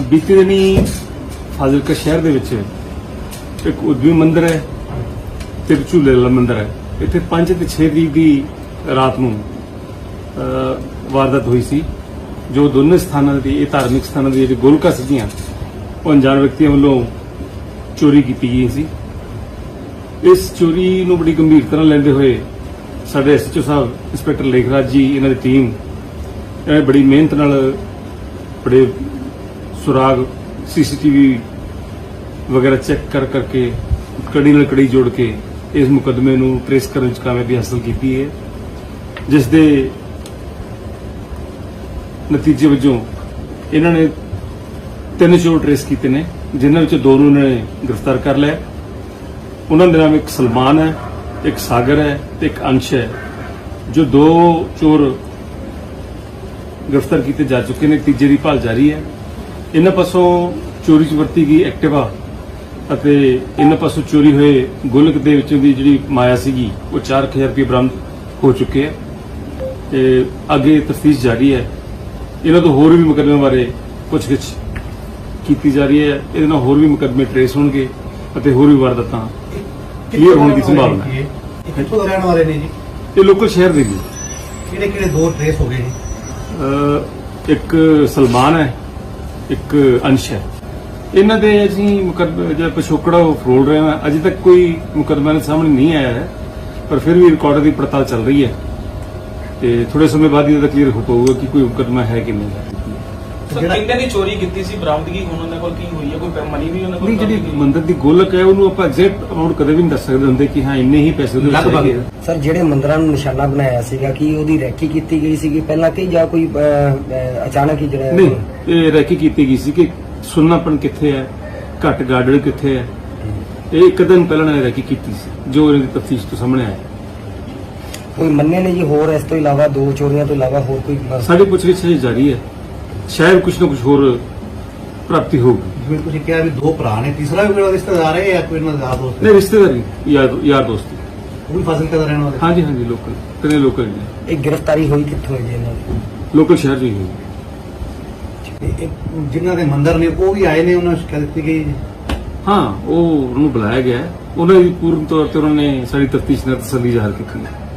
ਬੀਤੇ ਦਿਨੀ ਫਾਜ਼ਿਲਕਾ ਸ਼ਹਿਰ ਦੇ ਵਿੱਚ ਇੱਕ ਉਦਵੀ ਮੰਦਿਰ ਹੈ ਤੇ ਝੂਲੇ ਵਾਲਾ ਮੰਦਿਰ ਹੈ। ਇੱਥੇ 5 ਤੇ 6 ਤਰੀਕ ਦੀ ਰਾਤ ਨੂੰ ਵਾਰਦਾਤ ਹੋਈ ਸੀ, ਜੋ ਦੋਨੇ ਸਥਾਨਾਂ ਦੀ, ਇਹ ਧਾਰਮਿਕ ਸਥਾਨਾਂ ਦੀ ਜਿਹੜੀ ਗੋਲਕਾ ਸੀਗੀਆਂ, ਉਹ ਅਣਜਾਣ ਵਿਅਕਤੀਆਂ ਵੱਲੋਂ ਚੋਰੀ ਕੀਤੀ ਗਈ ਸੀ। ਇਸ ਚੋਰੀ ਨੂੰ ਬੜੀ ਗੰਭੀਰਤਾ ਨਾਲ ਲੈਂਦੇ ਹੋਏ ਸਾਡੇ ਐਸਐਚਓ ਸਾਹਿਬ, ਇੰਸਪੈਕਟਰ ਲੇਖਰਾਜ ਜੀ, ਇਹਨਾਂ ਦੀ ਟੀਮ, ਇਹ ਬੜੀ ਮਿਹਨਤ ਨਾਲ ਬੜੇ ਸੁਰਾਗ ਸੀਸੀਟੀਵੀ ਵਗੈਰਾ ਚੈੱਕ ਕਰ ਕਰਕੇ, ਕੜੀ ਨਾਲ ਕੜੀ ਜੋੜ ਕੇ ਇਸ ਮੁਕਦਮੇ ਨੂੰ ਟ੍ਰੇਸ ਕਰਨ ਵਿੱਚ ਕਾਮਯਾਬੀ ਹਾਸਲ ਕੀਤੀ ਹੈ, ਜਿਸ ਦੇ ਨਤੀਜੇ ਵਜੋਂ ਇਹਨਾਂ ਨੇ ਤਿੰਨ ਚੋਰ ਟ੍ਰੇਸ ਕੀਤੇ ਨੇ, ਜਿਨ੍ਹਾਂ ਵਿੱਚੋਂ ਦੋ ਨੂੰ ਇਹਨਾਂ ਨੇ ਗ੍ਰਿਫਤਾਰ ਕਰ ਲਿਆ। ਉਹਨਾਂ ਦੇ ਨਾਮ ਇੱਕ ਸਲਮਾਨ ਹੈ, ਇੱਕ ਸਾਗਰ ਹੈ ਤੇ ਇੱਕ ਅੰਸ਼ ਹੈ, ਜੋ ਦੋ ਚੋਰ ਗ੍ਰਿਫਤਾਰ ਕੀਤੇ ਜਾ ਚੁੱਕੇ ਨੇ, ਤੀਜੇ ਦੀ ਭਾਲ ਜਾਰੀ ਹੈ। ਇਹਨਾਂ ਪਾਸੋਂ ਚੋਰੀ 'ਚ ਵਰਤੀ ਗਈ ਐਕਟਿਵਾ ਅਤੇ ਇਹਨਾਂ ਪਾਸੋਂ ਚੋਰੀ ਹੋਏ ਗੁਲਕ ਦੇ ਵਿੱਚੋਂ ਦੀ ਜਿਹੜੀ ਮਾਇਆ ਸੀਗੀ ਉਹ 4000 ਰੁਪਏ ਬਰਾਮਦ ਹੋ ਚੁੱਕੇ ਹੈ ਤੇ ਅੱਗੇ ਤਫਤੀਸ਼ ਜਾਰੀ ਹੈ। ਇਹਨਾਂ ਤੋਂ ਹੋਰ ਵੀ ਮੁਕੱਦਮੇ ਬਾਰੇ ਪੁੱਛਗਿੱਛ ਕੀਤੀ ਜਾ ਰਹੀ ਹੈ। ਇਹਦੇ ਨਾਲ ਹੋਰ ਵੀ ਮੁਕੱਦਮੇ ਟ੍ਰੇਸ ਹੋਣਗੇ ਅਤੇ ਹੋਰ ਵੀ ਵਾਰਦਾਤਾਂ ਕਲੀਅਰ ਹੋਣ ਦੀ ਸੰਭਾਵਨਾ ਹੈ। ਕਿੱਥੋਂ ਰਹਿਣ ਵਾਲੇ ਨੇ ਜੀ? ਇਹ ਲੋਕਲ ਸ਼ਹਿਰ ਦੇ ਜੀ। ਕਿਹੜੇ ਕਿਹੜੇ ਦੋ ਟ੍ਰੇਸ ਹੋ ਗਏ ਅਹ ਇੱਕ ਸਲਮਾਨ ਹੈ ਇੱਕ ਅੰਸ਼ ਹੈ। ਇਹਨਾਂ ਦੇ ਅਸੀਂ ਮੁਕੱਦਮਾ ਜਿਹੜਾ ਪਿਛੋਕੜਾ ਉਹ ਫਰੋਲ ਰਹੇ ਹਾਂ। ਅਜੇ ਤੱਕ ਕੋਈ ਮੁਕੱਦਮਾ ਦੇ ਸਾਹਮਣੇ ਨਹੀਂ ਆਇਆ ਹੈ, ਪਰ ਫਿਰ ਵੀ ਰਿਕਾਰਡ ਦੀ ਪੜਤਾਲ ਚੱਲ ਰਹੀ ਹੈ। ਤੇ ਥੋੜੇ ਸਮੇਂ ਬਾਅਦ ਇਹਦਾ ਕਲੀਅਰ ਹੋ ਪਾਊਗਾ ਕਿ ਕੋਈ ਮੁਕੱਦਮਾ ਹੈ ਕਿ ਨਹੀਂ। ਹੈ ਸਰ ਕਿੰਨੇ ਦੀ ਚੋਰੀ ਕੀਤੀ ਸੀ ਬਰਾਮਦਗੀ ਹੁਣ ਉਹਨਾਂ ਕੋਲ ਕੀ ਹੋਈ ਹੈ ਕੋਈ ਮਨੀ ਵੀ ਉਹਨਾਂ ਕੋਲ ਨਹੀਂ ਜਿਹੜੀ ਬਰਾਮਦ ਕੀਤੀ? ਮੰਦਰ ਦੀ ਗੋਲਕ ਹੈ ਉਹਨੂੰ ਆਪਾਂ ਐਗਜ਼ੈਕਟ ਅਮਾਉਂਟ ਕਦੇ ਵੀ ਨਹੀਂ ਦੱਸ ਸਕਦੇ ਹੁੰਦੇ ਕਿ ਹਾਂ ਇੰਨੇ ਹੀ ਪੈਸੇ ਉਹਦੇ ਵਿੱਚ ਲਗਭਗ। ਹੈਗੇ ਆ। ਸਰ ਜਿਹੜੇ ਮੰਦਰਾਂ ਨੂੰ ਨਿਸ਼ਾਨਾ ਬਣਾਇਆ ਸੀਗਾ ਕਿ ਉਹਦੀ ਰੈਕੀ ਕੀਤੀ ਗਈ ਸੀਗੀ ਪਹਿਲਾਂ ਕਿ ਜਾਂ ਕੋਈ ਅਹ, ਅਹ, ਅਚਾਨਕ ਹੀ ਜਿਹੜਾ ਨਹੀਂ ਇਹ ਰੈਕੀ ਕੀਤੀ ਗਈ ਸੀ ਕਿ ਸੁੰਨਾਪਣ ਕਿੱਥੇ ਹੈ ਘੱਟ ਗਾਰਡਨ ਕਿੱਥੇ ਹੈ ਇਹ ਇੱਕ ਦਿਨ ਪਹਿਲਾਂ ਨੇ ਰੈਕੀ ਕੀਤੀ ਸੀ ਜੋ ਇਹਨਾਂ ਦੀ ਤਫਤੀਸ਼ ਤੋਂ ਸਾਹਮਣੇ ਆਇਆ ਕੋਈ ਮੰਨੇ ਨੇ ਜੀ ਹੋਰ ਇਸ ਤੋਂ ਇਲਾਵਾ ਦੋ ਚੋਰੀਆਂ ਤੋਂ ਇਲਾਵਾ ਹੋਰ ਕੋਈ ਸਾਡੀ ਪੁੱਛਗਿੱਛ ਜਾਰੀ ਹੈ ਸ਼ਾਇਦ ਕੁਝ ਨਾ ਕੁਝ ਹੋਰ ਪ੍ਰਾਪਤੀ ਹੋਊਗੀ। ਜਿਵੇਂ ਤੁਸੀਂ ਕਿਹਾ ਵੀ ਦੋ ਭਰਾ ਨੇ ਤੀਸਰਾ ਵੀ ਕੋਈ ਰਿਸ਼ਤੇਦਾਰ ਹੈ ਜਾਂ ਕੋਈ ਇਹਨਾਂ ਦਾ ਯਾਰ ਦੋਸਤ ਨਹੀਂ ਰਿਸ਼ਤੇਦਾਰੀ ਯਾਰ ਯਾਰ ਦੋਸਤੀ ਉਹ ਵੀ ਫਾਜ਼ਿਲਕਾ ਦਾ ਰਹਿਣ ਵਾਲੇ ਹਾਂਜੀ ਹਾਂਜੀ ਲੋਕਲ ਕਿੰਨੇ ਲੋਕਲ ਨੇ ਇਹ ਗ੍ਰਿਫਤਾਰੀ ਹੋਈ ਕਿੱਥੋਂ ਹੈ ਜੀ ਇਹਨਾਂ ਦੀ? ਲੋਕਲ ਸ਼ਹਿਰ ਜੀ ਹੋਈ। ਇਹ- ਇਹ ਜਿਨ੍ਹਾਂ ਦੇ ਮੰਦਰ ਨੇ ਉਹ ਵੀ ਆਏ ਨੇ ਉਹਨਾਂ ਨੂੰ ਸ਼ਿਕਾਇਤ ਦਿੱਤੀ ਗਈ ਹਾਂ ਉਹ ਉਹਨੂੰ ਬੁਲਾਇਆ ਗਿਆ ਹੈ। ਉਹਨਾਂ ਦੀ ਪੂਰਨ ਤੌਰ ਤੇ ਉਹਨਾਂ ਨੇ ਸਾਡੀ ਤਫਤੀਸ਼ ਨਾਲ ਤਸੱਲੀ ਜ਼ਾਹਰ ਕੀਤੀ ਹੈ।